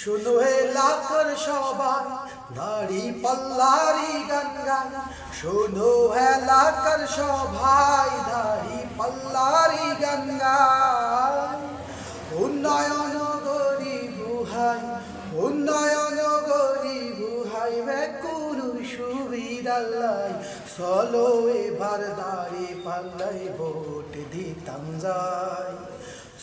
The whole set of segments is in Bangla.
শুধু এলাকার সবাই দাড়ি পাল্লারি গঙ্গায় শুধু এলাকার সবাই দাড়ি পাল্লারি গঙ্গায় উন্নয়ন গরি বুহাই, উন্নয়ন গরি বুহাই বেকুরু সুবিদাল্লাই চলো এবার দাড়ি পাল্লাই ভোট দিতাম যাই।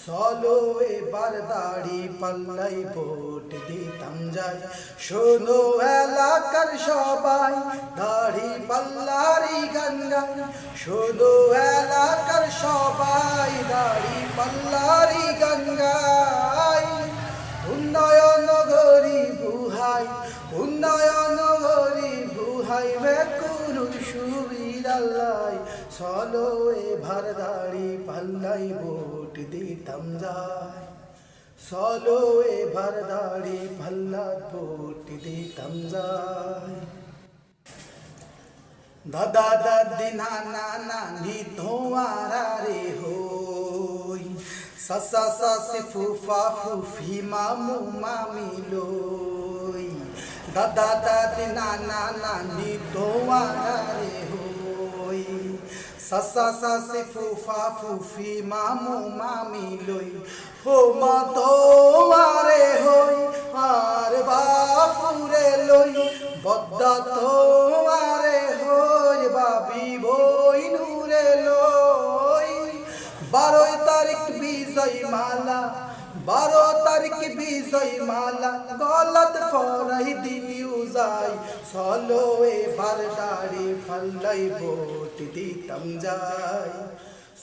চলো এবার দাড়ি পাল্লাই, ভোট দিতাম যাই। শোনো এলাকার সবাই, দাড়ি পাল্লারি গান গঙ্গায় শোনো এলাকার সবাই, দাড়ি পাল্লারি বেকুরু সুবিদাল্লাই চলো এবার দাড়ি পাল্লাই ভোট দিতাম যাই। চলো এবার দাড়ি পাল্লা ভোট দিতাম যাই। দাদা, দাদি, নানা, নানি, তোমারা রে হই। সাসা, সাসি, ফুফা, ফুফি, মামু, মামি, লই। দাদা দাদি নানা নানি তোমারা হই। সাসা সাসি ফুফা ফুফি মামু মামি লই। হো মা তোমারে হই, আর বাপুরে লই। বদ্দা তোমারে হই, বাবি বই নূরে লই। বারোই তারিখ বিজয় মালা বারো তারিখ বিজয় মালা, গলত ফরাই দিউ যাই চলো এবার দাড়ি ফাল্লাই ভোট দিতাম যাই।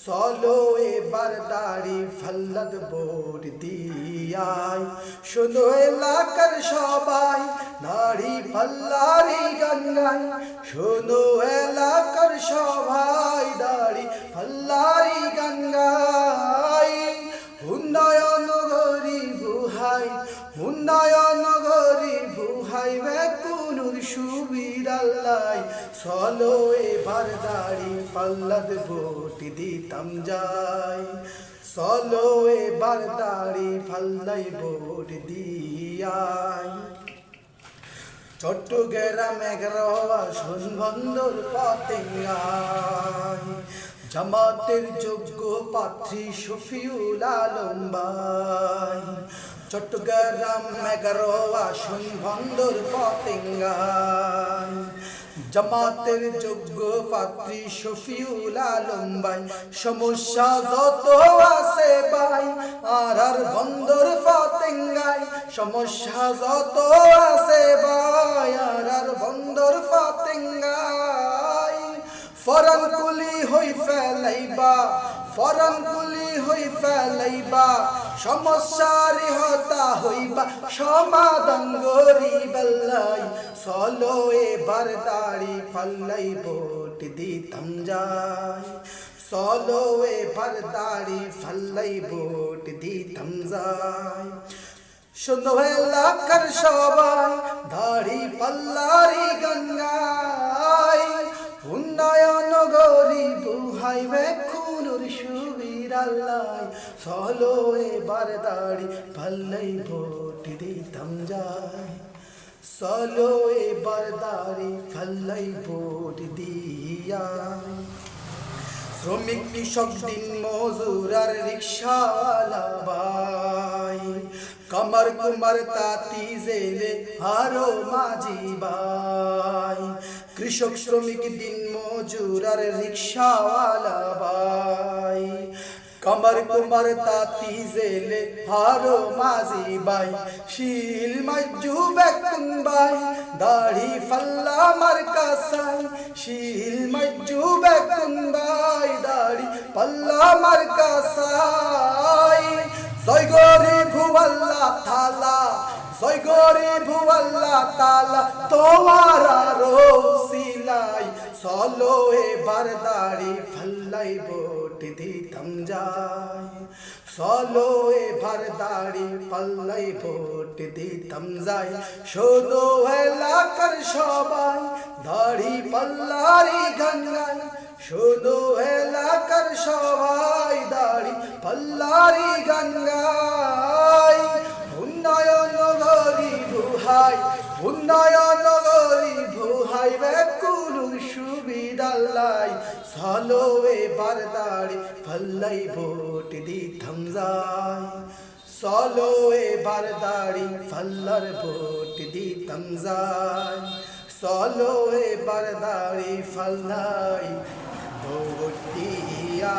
চলো এবার দাড়ি ফাল্লাদ ভোট দিয়াই। শুধু এলাকার সবাই দাড়ি ফাল্লারি গঙ্গায় শুধু এলাকার সবাই দাড়ি ফাল্লারি গঙ্গায় বুহাই উন্নয়ন গরি বুহাই বেকুনুর সুবিদাল্লাই চলো এবার দাড়ি পাল্লাদ ভোট দিতাম যাই। চলো এবার দাড়ি পাল্লাই ভোট দিয়াই। চট্টগ্রামে গ্রহা সুনবন্দর পাতেঙ্গাই জামাতের যোগ্য পাত্রী শফিউল আলম ভাই। চট্টগ্রাম এগারো আসন বন্দর পাতেঙ্গাই জামাতের যোগ্য পাত্রী শফিউল আলম ভাই সমস্যা যত আছে ভাই আর আর বন্দর পাতেঙ্গাই সমস্যা যত আছে ভাই আর আর বন্দর পাতেঙ্গাই ফরন কুলি হই ফেলাইবা ফরন কুলি হই ফেলাইবা সমস্যার হতা সমাধান গরিবাল্লাই চলো এবার দাড়ি ফাল্লাই, ভোট দিতাম যাই। চলো এবার দাড়ি ফাল্লাই, ভোট দিতাম যাই। শুধু কর সবাই, দাড়ি পাল্লারি গঙ্গায় সুবিরাল্লাই চলো এবার দাড়ি, পাল্লাই ভোট দিতাম যাই। চলো এবার দাড়ি, পাল্লাই ভোট দিয়াই। শ্রমিক কৃষক দিন মজুর আর রিক্সাওয়ালা ভাই কমর কুমার তাঁতি জেলে আরও মাঝি ভাই। কৃষক শ্রমিক দিন মজুর আর রিক্সাওয়ালা ভাই কমর কুমার তাঁতি জেলে হারো মাঝি বাই, শিল মজ্জু বেকুন বাই দাড়ি ফল্লা মার কাসাই শিল মজ্জু বেকুন বাই দাড়ি পাল্লা মার কাসাই জয় গরি ভুয়াল্লা থালা, জয় গরি ভুয়াল্লা তালা, তোমার রোসিলাই চলো এবার দাড়ি ফাল্লাই ভোট দিতাম যাই সলো এবার দাড়ি পাল্লাই ভোট দিতাম যাই শোনো এলাকার সবাই, দাড়ি পাল্লারি গান গাই শোনো এলাকার সবাই, দাড়ি পাল্লারি গান গাই উন্নয়ন গরিব হাই উন্নয়ন গরিব হাই ডাল্লাই, সলো এবার দাড়ি ফাল্লাই ভোট দি যাই সলো এবার দাড়ি ফাল্লার ভোট দি যাই সলো এবার দাড়ি ফাল্লাই ভোট দিয়া।